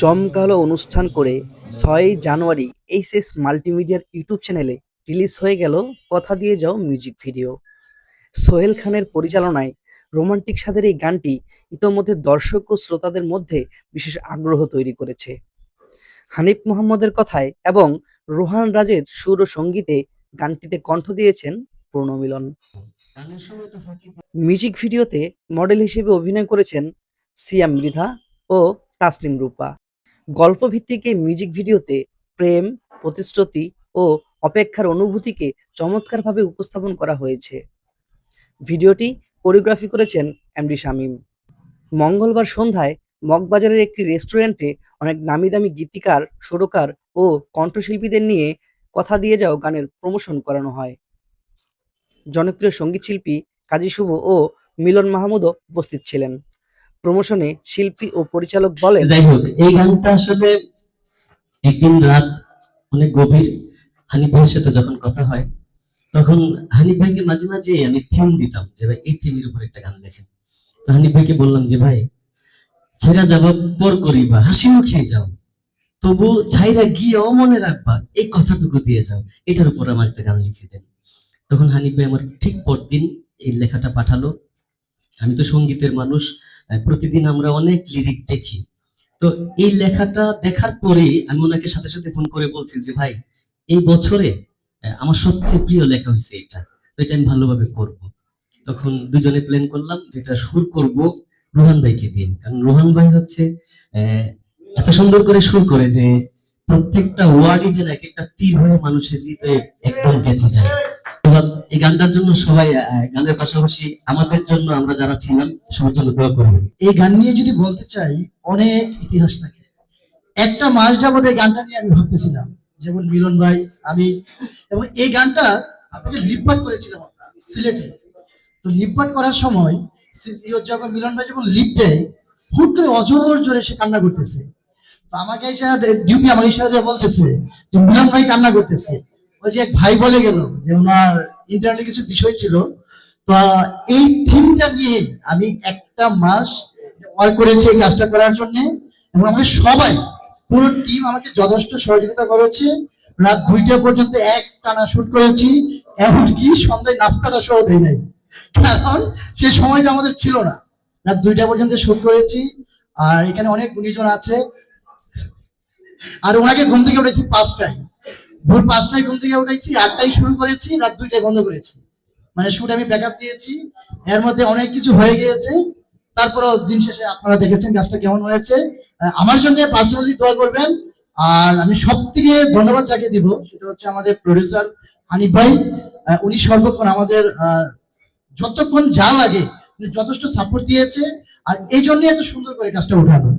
জমকালো অনুষ্ঠান করে ছয়ই জানুয়ারি এইচএস মাল্টিমিডিয়ার ইউটিউব চ্যানেলে রিলিজ হয়ে গেল কথা দিয়ে যাও মিউজিক ভিডিও। সোহেল খানের পরিচালনায় রোমান্টিক স্বাদের এই গানটি ইতোমধ্যে দর্শক ও শ্রোতাদের মধ্যে বিশেষ আগ্রহ তৈরি করেছে। হানিফ মোহাম্মদের কথায় এবং রোহান রাজের সুর ও সঙ্গীতে গানটিতে কণ্ঠ দিয়েছেন পূর্ণমিলন মিউজিক ভিডিওতে মডেল হিসেবে অভিনয় করেছেন সিয়াম মৃধা ও তাসলিম রূপা। গল্পভিত্তিক এই মিউজিক ভিডিওতে প্রেম, প্রতিশ্রুতি ও অপেক্ষার অনুভূতিকে চমৎকারভাবে উপস্থাপন করা হয়েছে। ভিডিওটি কোরিওগ্রাফি করেছেন এমডি শামীম। মঙ্গলবার সন্ধ্যায় মগবাজারের একটি রেস্টুরেন্টে অনেক নামি দামি গীতিকার, সুরকার ও কণ্ঠশিল্পীদের নিয়ে কথা দিয়ে যাও গানের প্রমোশন করানো হয়। জনপ্রিয় সঙ্গীতশিল্পী কাজী শুভ ও মিলন মাহমুদও উপস্থিত ছিলেন। প্রমোশনে শিল্পী ও পরিচালক বলেন যাই হোক, এই গানটা আসলে একদিন রাত অনেক গভীর হানিফ ভাইয়ের সাথে যখন কথা হয়, তখন হানিফ ভাইকে মাঝে মাঝে আমি থিম দিতাম যে ভাই এই থিমের উপর একটা গান লেখেন। তো হানিফ ভাইকে বললাম যে ভাই, ছাইরা যাব পর করিবা হাসি মুখে যাও। তবু ছাইরা গিয়েও মনে রাখবা, এই কথাটুকু দিয়ে যাও। এটার উপর আমার একটা গান লিখে দেন। তখন হানিফ ভাই আমার ঠিক পরদিন এই লেখাটা পাঠালো। আমি তো সঙ্গীতের মানুষ প্রতিদিন আমরা অনেক লিরিক দেখি। তো এই লেখাটা দেখার পরে আমি ওনাকে সাথে সাথে ফোন করে বলছি যে, ভাই, এই বছরে আমার সবচেয়ে প্রিয় লেখা হয়েছে এটা। তো এটা আমি ভালোভাবে করব। তখন দুজনে প্ল্যান করলাম যেটা সুর করব রোহান ভাইকে দিয়ে। কারণ রোহান ভাই হচ্ছে এত সুন্দর করে সুর করে যে, প্রত্যেকটা ওয়ার্ডই যেন এক একটা তীর হয়ে মানুষের হৃদয়ে একদম গেঁথে যায়। এবার এই গানটার জন্য সবাই গানের পাশাপাশি আমাদের জন্য আমরা যারা ছিলাম, সবার জন্য দোয়া এই গান নিয়ে যদি বলতে চাই, অনেক ইতিহাস থাকে। একটা মাস যাবত এই গানটা নিয়ে আমি ভাবতেছিলাম, যেমন মিলন ভাই, আমি, এবং এই গানটা আপনাকে করেছিলাম আমরা, সিলেটে। তো লিপপাট করার সময় ইয়ে যখন মিলন ভাই যখন লিপ দেয়, হুট করে অজর জোরে সে কান্না করতেছে। তো আমাকে ডিউটি আমাকে ইশারা দিয়ে বলতেছে যে, মিলন ভাই কান্না করতেছে। ওই যে এক ভাই বলে গেল যে ওনার ইন্টারনালি কিছু বিষয় ছিল। তো এই থিমটা নিয়ে আমি একটা মাস ওয়ার্ক করেছি এই কাজটা করার জন্য এবং আমাকে সবাই, পুরো টিম আমাকে যথেষ্ট সহযোগিতা করেছে। রাত দুইটা পর্যন্ত এক টানা শুট করেছি, এমনকি সন্ধ্যায় নাস্তাটা সহ দেয় নাই। কারণ সে সময়টা আমাদের ছিল না। রাত দুইটা পর্যন্ত শুট করেছি, আর এখানে অনেক গুণীজন আছে। আর ওনাকে ঘুম থেকে উঠেছি পাঁচটায়। ভোর পাঁচটায় ঘুম থেকে উঠেছি, আটটায় শুরু করেছি, রাত দুইটায় বন্ধ করেছি। মানে শুট আমি ব্যাকআপ দিয়েছি। এর মধ্যে অনেক কিছু হয়ে গিয়েছে। তারপরেও দিন শেষে আপনারা দেখেছেন কাজটা কেমন হয়েছে। আমার জন্য পার্সোনালি দোয়া করবেন। আর আমি সব থেকে ধন্যবাদ যাকে দিব, সেটা হচ্ছে আমাদের প্রডিউসার হানিফ ভাই। উনি সর্বক্ষণ আমাদের যতক্ষণ যা লাগে যথেষ্ট সাপোর্ট দিয়েছে। আর এই জন্য এত সুন্দর করে কাজটা উঠানো।